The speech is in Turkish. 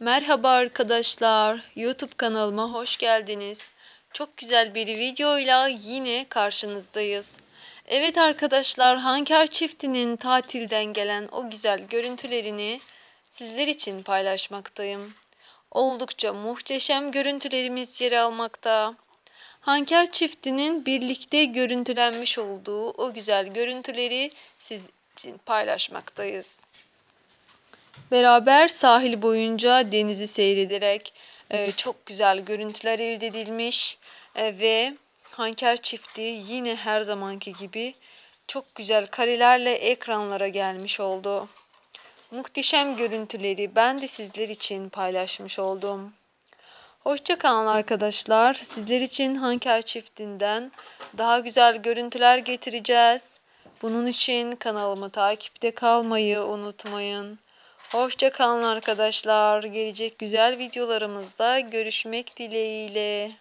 Merhaba arkadaşlar, YouTube kanalıma hoş geldiniz. Çok güzel bir videoyla yine karşınızdayız. Evet arkadaşlar, Hanker çiftinin tatilden gelen o güzel görüntülerini sizler için paylaşmaktayım. Oldukça muhteşem görüntülerimiz yer almakta. Hanker çiftinin birlikte görüntülenmiş olduğu o güzel görüntüleri siz için paylaşmaktayız. Beraber sahil boyunca denizi seyrederek e, çok güzel görüntüler elde edilmiş E, ve Hanker çifti yine her zamanki gibi çok güzel karelerle ekranlara gelmiş oldu. Muhteşem görüntüleri ben de sizler için paylaşmış oldum. Hoşça kalın arkadaşlar. Sizler için Hanker çiftinden daha güzel görüntüler getireceğiz. Bunun için kanalımı takipte kalmayı unutmayın. Hoşça kalın arkadaşlar. Gelecek güzel videolarımızda görüşmek dileğiyle.